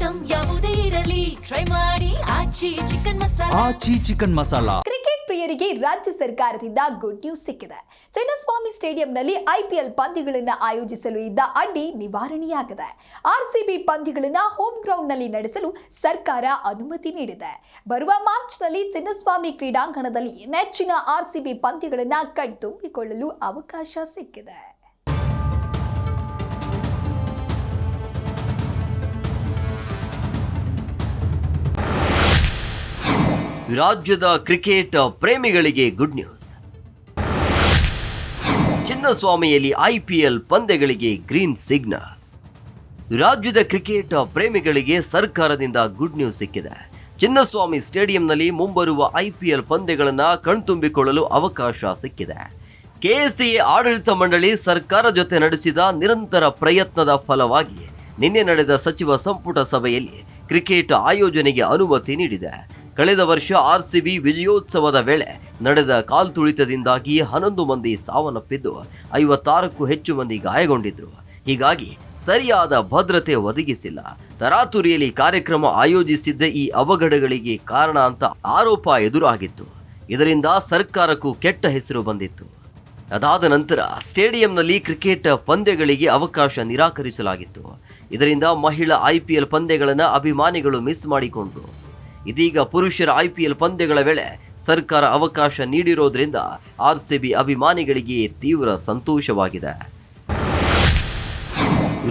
Item ಯಾವುದೇ ಇರಲಿ. Try ಮಾಡಿ. Aachi chicken masala. Aachi chicken masala. Cricket ಪ್ರಿಯರಿಗೆ ರಾಜ್ಯ ಸರ್ಕಾರದಿಂದ ಗುಡ್ ನ್ಯೂಸ್ ಸಿಕ್ಕಿದೆ. ಚಿನ್ನಸ್ವಾಮಿ ಸ್ಟೇಡಿಯಂನಲ್ಲಿ ಐಪಿಎಲ್ ಪಂದ್ಯಗಳನ್ನು ಆಯೋಜಿಸಲು ಇದ್ದ ಅಡ್ಡಿ ನಿವಾರಣೆಯಾಗಿದೆ. ಆರ್ಸಿಬಿ ಪಂದ್ಯಗಳನ್ನು ಹೋಮ್ ಗ್ರೌಂಡ್ನಲ್ಲಿ ನಡೆಸಲು ಸರ್ಕಾರ ಅನುಮತಿ ನೀಡಿದೆ. ಬರುವ ಮಾರ್ಚ್ನಲ್ಲಿ ಚಿನ್ನಸ್ವಾಮಿ ಕ್ರೀಡಾಂಗಣದಲ್ಲಿ ನೆಚ್ಚಿನ ಆರ್ಸಿಬಿ ಪಂದ್ಯಗಳನ್ನು ಕಣ್ತುಂಬಿಕೊಳ್ಳಲು ಅವಕಾಶ ಸಿಕ್ಕಿದೆ. ರಾಜ್ಯದ ಕ್ರಿಕೆಟ್ ಪ್ರೇಮಿಗಳಿಗೆ ಗುಡ್ ನ್ಯೂಸ್ ಚಿನ್ನಸ್ವಾಮಿಯಲ್ಲಿ ಐಪಿಎಲ್ ಪಂದ್ಯಗಳಿಗೆ ಗ್ರೀನ್ ಸಿಗ್ನಲ್ ರಾಜ್ಯದ ಕ್ರಿಕೆಟ್ ಪ್ರೇಮಿಗಳಿಗೆ ಸರ್ಕಾರದಿಂದ ಗುಡ್ ನ್ಯೂಸ್ ಸಿಕ್ಕಿದೆ. ಚಿನ್ನಸ್ವಾಮಿ ಸ್ಟೇಡಿಯಂನಲ್ಲಿ ಮುಂಬರುವ ಐಪಿಎಲ್ ಪಂದ್ಯಗಳನ್ನು ಕಣ್ತುಂಬಿಕೊಳ್ಳಲು ಅವಕಾಶ ಸಿಕ್ಕಿದೆ. ಕೆಎಸ್ಸಿಎ ಆಡಳಿತ ಮಂಡಳಿ ಸರ್ಕಾರ ಜೊತೆ ನಡೆಸಿದ ನಿರಂತರ ಪ್ರಯತ್ನದ ಫಲವಾಗಿ ನಿನ್ನೆ ನಡೆದ ಸಚಿವ ಸಂಪುಟ ಸಭೆಯಲ್ಲಿ ಕ್ರಿಕೆಟ್ ಆಯೋಜನೆಗೆ ಅನುಮತಿ ನೀಡಿದೆ. ಕಳೆದ ವರ್ಷ ಆರ್ಸಿಬಿ ವಿಜಯೋತ್ಸವದ ವೇಳೆ ನಡೆದ ಕಾಲ್ತುಳಿತದಿಂದಾಗಿ ಹನ್ನೊಂದು ಮಂದಿ ಸಾವನ್ನಪ್ಪಿದ್ದು, ಐವತ್ತಾರಕ್ಕೂ ಹೆಚ್ಚು ಮಂದಿ ಗಾಯಗೊಂಡಿದ್ರು. ಹೀಗಾಗಿ ಸರಿಯಾದ ಭದ್ರತೆ ಒದಗಿಸಿಲ್ಲ. ತರಾತುರಿಯಲ್ಲಿ ಕಾರ್ಯಕ್ರಮ ಆಯೋಜಿಸಿದ್ದ ಈ ಅವಘಡಗಳಿಗೆ ಕಾರಣ ಅಂತ ಆರೋಪ ಎದುರಾಗಿತ್ತು. ಇದರಿಂದ ಸರ್ಕಾರಕ್ಕೂ ಕೆಟ್ಟ ಹೆಸರು ಬಂದಿತ್ತು. ಅದಾದ ನಂತರ ಸ್ಟೇಡಿಯಂನಲ್ಲಿ ಕ್ರಿಕೆಟ್ ಪಂದ್ಯಗಳಿಗೆ ಅವಕಾಶ ನಿರಾಕರಿಸಲಾಗಿತ್ತು. ಇದರಿಂದ ಮಹಿಳಾ ಐಪಿಎಲ್ ಪಂದ್ಯಗಳನ್ನು ಅಭಿಮಾನಿಗಳು ಮಿಸ್ ಮಾಡಿಕೊಂಡ್ರು. ಇದೀಗ ಪುರುಷರ ಐಪಿಎಲ್ ಪಂದ್ಯಗಳ ವೇಳೆ ಸರ್ಕಾರ ಅವಕಾಶ ನೀಡಿರೋದ್ರಿಂದ ಆರ್ಸಿಬಿ ಅಭಿಮಾನಿಗಳಿಗೆ ತೀವ್ರ ಸಂತೋಷವಾಗಿದೆ.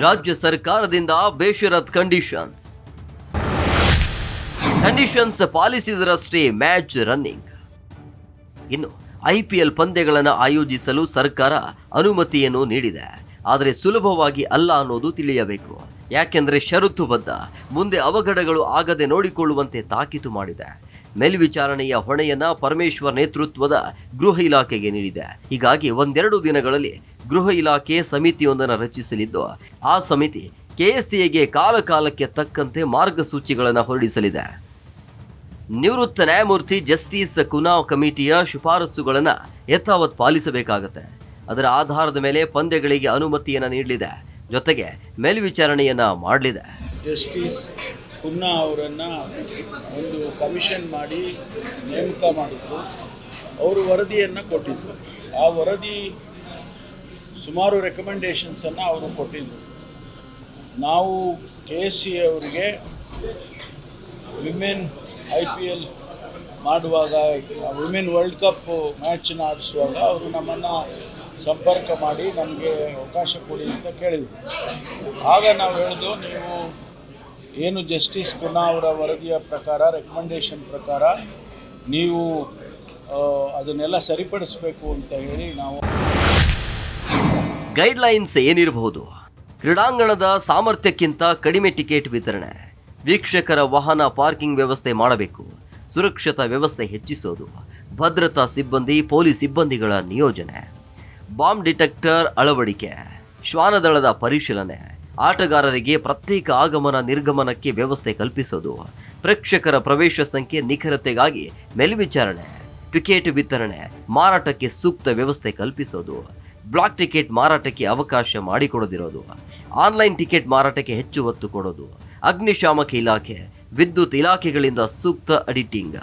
ರಾಜ್ಯ ಸರ್ಕಾರದಿಂದ ಬೇಷರತ್ ಕಂಡೀಷನ್ಸ್ ಕಂಡೀಷನ್ಸ್ ಪಾಲಿಸಿದರಷ್ಟೇ ಮ್ಯಾಚ್ ರನ್ನಿಂಗ್. ಇನ್ನು ಐಪಿಎಲ್ ಪಂದ್ಯಗಳನ್ನು ಆಯೋಜಿಸಲು ಸರ್ಕಾರ ಅನುಮತಿಯನ್ನು ನೀಡಿದೆ. ಆದರೆ ಸುಲಭವಾಗಿ ಅಲ್ಲ ಅನ್ನೋದು ತಿಳಿಯಬೇಕು. ಯಾಕೆಂದ್ರೆ ಷರತ್ತುಬದ್ಧ ಮುಂದೆ ಅವಘಡಗಳು ಆಗದೆ ನೋಡಿಕೊಳ್ಳುವಂತೆ ತಾಕೀತು ಮಾಡಿದೆ. ಮೇಲ್ವಿಚಾರಣೆಯ ಹೊಣೆಯನ್ನ ಪರಮೇಶ್ವರ್ ನೇತೃತ್ವದ ಗೃಹ ಇಲಾಖೆಗೆ ನೀಡಿದೆ. ಹೀಗಾಗಿ ಒಂದೆರಡು ದಿನಗಳಲ್ಲಿ ಗೃಹ ಇಲಾಖೆ ಸಮಿತಿಯೊಂದನ್ನು ರಚಿಸಲಿದ್ದು, ಆ ಸಮಿತಿ ಕೆಎಸ್ಸಿಎಗೆ ಕಾಲಕಾಲಕ್ಕೆ ತಕ್ಕಂತೆ ಮಾರ್ಗಸೂಚಿಗಳನ್ನು ಹೊರಡಿಸಲಿದೆ. ನಿವೃತ್ತ ನ್ಯಾಯಮೂರ್ತಿ ಜಸ್ಟಿಸ್ ಕುನಾವ್ ಕಮಿಟಿಯ ಶಿಫಾರಸುಗಳನ್ನು ಯಥಾವತ್ ಪಾಲಿಸಬೇಕಾಗತ್ತೆ. ಅದರ ಆಧಾರದ ಮೇಲೆ ಪಂದ್ಯಗಳಿಗೆ ಅನುಮತಿಯನ್ನು ನೀಡಲಿದೆ. ಜೊತೆಗೆ ಮೇಲ್ವಿಚಾರಣೆಯನ್ನ ಮಾಡಲಿದೆ. ಜಸ್ಟಿಸ್ ಪುನ್ನಾ ಅವರನ್ನು ಒಂದು ಕಮಿಷನ್ ಮಾಡಿ ನೇಮಕ ಮಾಡಿದ್ರು. ಅವರು ವರದಿಯನ್ನು ಕೊಟ್ಟಿದ್ರು. ಆ ವರದಿ ಸುಮಾರು ರೆಕಮೆಂಡೇಷನ್ಸನ್ನು ಅವರು ಕೊಟ್ಟಿದ್ರು. ನಾವು ಕೆ ಸಿ ಅವರಿಗೆ ವಿಮೆನ್ ಐ ಪಿ ಎಲ್ ಮಾಡುವಾಗ, ವಿಮೆನ್ ವರ್ಲ್ಡ್ ಕಪ್ ಮ್ಯಾಚನ್ನ ಆಡಿಸುವಾಗ ಅವರು ನಮ್ಮನ್ನು ಸಂಪರ್ಕ ಮಾಡಿ ನಮಗೆ ಅವಕಾಶ ಕೊಡಿ ಅಂತ ಕೇಳಿದ್ವಿ. ಆಗ ನಾವು ಹೇಳಿದ್ವು ನೀವು ಏನು ಜಸ್ಟಿಸ್ ಕುನಾ ಅವರ ವರದಿಯ ಪ್ರಕಾರ ರೆಕಮೆಂಡೇಷನ್ ಪ್ರಕಾರ ನೀವು ಅದನ್ನೆಲ್ಲ ಸರಿಪಡಿಸಬೇಕು ಅಂತ ಹೇಳಿ ನಾವು ಗೈಡ್ಲೈನ್ಸ್ ಏನಿರಬಹುದು? ಕ್ರೀಡಾಂಗಣದ ಸಾಮರ್ಥ್ಯಕ್ಕಿಂತ ಕಡಿಮೆ ಟಿಕೆಟ್ ವಿತರಣೆ. ವೀಕ್ಷಕರ ವಾಹನ ಪಾರ್ಕಿಂಗ್ ವ್ಯವಸ್ಥೆ ಮಾಡಬೇಕು. ಸುರಕ್ಷತಾ ವ್ಯವಸ್ಥೆ ಹೆಚ್ಚಿಸೋದು. ಭದ್ರತಾ ಸಿಬ್ಬಂದಿ, ಪೊಲೀಸ್ ಸಿಬ್ಬಂದಿಗಳ ನಿಯೋಜನೆ. ಬಾಂಬ್ ಡಿಟೆಕ್ಟರ್ ಅಳವಡಿಕೆ, ಶ್ವಾನದಳದ ಪರಿಶೀಲನೆ, ಆಟಗಾರರಿಗೆ ಪ್ರತ್ಯೇಕ ಆಗಮನ ನಿರ್ಗಮನಕ್ಕೆ ವ್ಯವಸ್ಥೆ ಕಲ್ಪಿಸೋದು, ಪ್ರೇಕ್ಷಕರ ಪ್ರವೇಶ ಸಂಖ್ಯೆ ನಿಖರತೆಗಾಗಿ ಮೇಲ್ವಿಚಾರಣೆ ಟಿಕೆಟ್ ವಿತರಣೆ, ಮಾರಾಟಕ್ಕೆ ಸೂಕ್ತ ವ್ಯವಸ್ಥೆ ಕಲ್ಪಿಸೋದು, ಬ್ಲಾಕ್ ಟಿಕೆಟ್ ಮಾರಾಟಕ್ಕೆ ಅವಕಾಶ ಮಾಡಿಕೊಡದಿರೋದು, ಆನ್ಲೈನ್ ಟಿಕೆಟ್ ಮಾರಾಟಕ್ಕೆ ಹೆಚ್ಚು ಒತ್ತು ಕೊಡೋದು, ಅಗ್ನಿಶಾಮಕ ಇಲಾಖೆ, ವಿದ್ಯುತ್ ಇಲಾಖೆಗಳಿಂದ ಸೂಕ್ತ ಅಡಿಟಿಂಗ್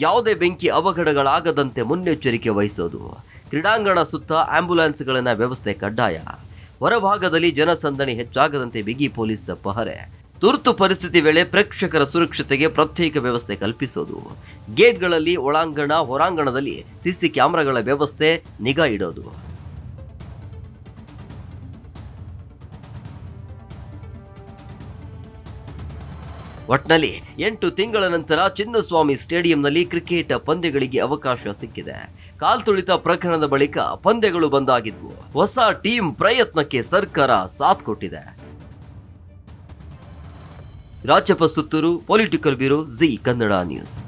ಯಾವುದೇ ಬೆಂಕಿ ಅವಘಡಗಳಾಗದಂತೆ ಮುನ್ನೆಚ್ಚರಿಕೆ ವಹಿಸೋದು. ಕ್ರೀಡಾಂಗಣ ಸುತ್ತ ಆಂಬ್ಯುಲೆನ್ಸ್ಗಳನ್ನ ವ್ಯವಸ್ಥೆ ಕಡ್ಡಾಯ. ಹೊರಭಾಗದಲ್ಲಿ ಜನಸಂದಣಿ ಹೆಚ್ಚಾಗದಂತೆ ಬಿಗಿ ಪೊಲೀಸ್ ಪಹರೆ. ತುರ್ತು ಪರಿಸ್ಥಿತಿ ವೇಳೆ ಪ್ರೇಕ್ಷಕರ ಸುರಕ್ಷತೆಗೆ ಪ್ರತ್ಯೇಕ ವ್ಯವಸ್ಥೆ ಕಲ್ಪಿಸೋದು. ಗೇಟ್ಗಳಲ್ಲಿ ಒಳಾಂಗಣ, ಹೊರಾಂಗಣದಲ್ಲಿ ಸಿಸಿ ಕ್ಯಾಮೆರಾಗಳ ವ್ಯವಸ್ಥೆ ನಿಗಾ ಇಡೋದು. ಒಟ್ನಲ್ಲಿ ಎಂಟು ತಿಂಗಳ ನಂತರ ಚಿನ್ನಸ್ವಾಮಿ ಸ್ಟೇಡಿಯಂನಲ್ಲಿ ಕ್ರಿಕೆಟ್ ಪಂದ್ಯಗಳಿಗೆ ಅವಕಾಶ ಸಿಕ್ಕಿದೆ. ಕಾಲ್ತುಳಿತ ಪ್ರಕರಣದ ಬಳಿಕ ಪಂದ್ಯಗಳು ಬಂದಾಗಿದ್ವು. ಹೊಸ ಟೀಮ್ ಪ್ರಯತ್ನಕ್ಕೆ ಸರ್ಕಾರ ಸಾಥ್ ಕೊಟ್ಟಿದೆ. Rajappa Suttur political bureau, Zee Kannada news.